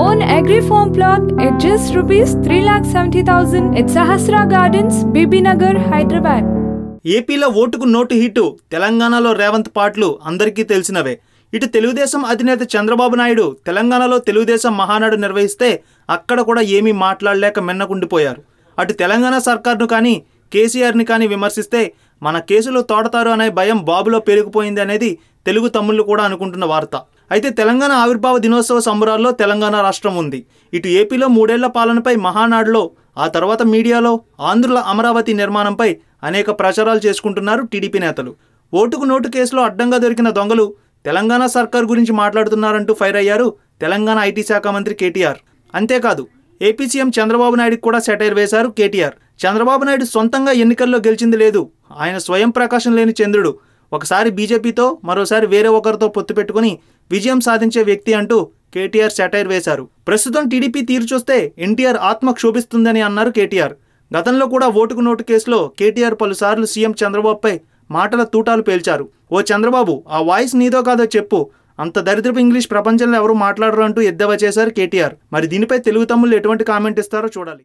own agri farm plot at just rupees 3,70,000 at Sahasra Gardens, Bibinagar, Hyderabad. ఏపీలో ఓటుకు note hit తెలంగాణలో రేవంత్ పాటలు అందరికీ తెలిసినవే. ఇటు తెలుగుదేశం అధినేత చంద్రబాబు నాయుడు తెలంగాణలో తెలుగుదేశం మహానాడు నిర్వహిస్తే అక్కడ కూడా ఏమీ మాట్లాడలేక మెన్నకుండిపోయారు. అటు తెలంగాణ సర్కార్ను కానీ కేసీఆర్ని కానీ విమర్శిస్తే మన కేసులు తోడతారు అనే భయం బాబులో పెరిగిపోయింది అనేది తెలుగు తమ్ముళ్ళు కూడా అనుకుంటున్న వార్త. అయితే తెలంగాణ ఆవిర్భావ దినోత్సవ సంబరాల్లో తెలంగాణ రాష్ట్రం ఉంది. ఇటు ఏపీలో మూడేళ్ళ పాలనపై మహానాడులో ఆ తర్వాత మీడియాలో ఆంధ్రుల అమరావతి నిర్మాణంపై అనేక ప్రచారాలు చేసుకుంటున్నారు టీడీపీ నేతలు. ఓటుకు నోటు కేసులో అడ్డంగా దొరికిన దొంగలు తెలంగాణ సర్కార్ గురించి మాట్లాడుతున్నారంటూ ఫైర్ అయ్యారు తెలంగాణ ఐటీ శాఖ మంత్రి కేటీఆర్. అంతేకాదు ఏపీ సీఎం చంద్రబాబు నాయుడుకి కూడా సెటైర్ వేశారు కేటీఆర్. చంద్రబాబు నాయుడు సొంతంగా ఎన్నికల్లో గెలిచింది లేదు. ఆయన స్వయం ప్రకాశం లేని చంద్రుడు. ఒకసారి బీజేపీతో మరోసారి వేరే ఒకరితో పొత్తు పెట్టుకుని విజయం సాధించే వ్యక్తి అంటూ కేటీఆర్ సెటైర్ వేశారు. ప్రస్తుతం టీడీపీ తీరు చూస్తే ఎన్టీఆర్ ఆత్మ క్షోభిస్తుందని అన్నారు కేటీఆర్. గతంలో కూడా ఓటుకు నోటు కేసులో కేటీఆర్ పలుసార్లు సీఎం చంద్రబాబుపై మాటల తూటాలు పేల్చారు. ఓ చంద్రబాబు ఆ వాయిస్ నీదో కాదో చెప్పు. అంత దరిద్రపు ఇంగ్లీష్ ప్రపంచంలో ఎవరు మాట్లాడరు అంటూ ఎద్దవా చేశారు కేటీఆర్. మరి దీనిపై తెలుగు తమ్ముళ్ళు ఎటువంటి కామెంట్ ఇస్తారో చూడాలి.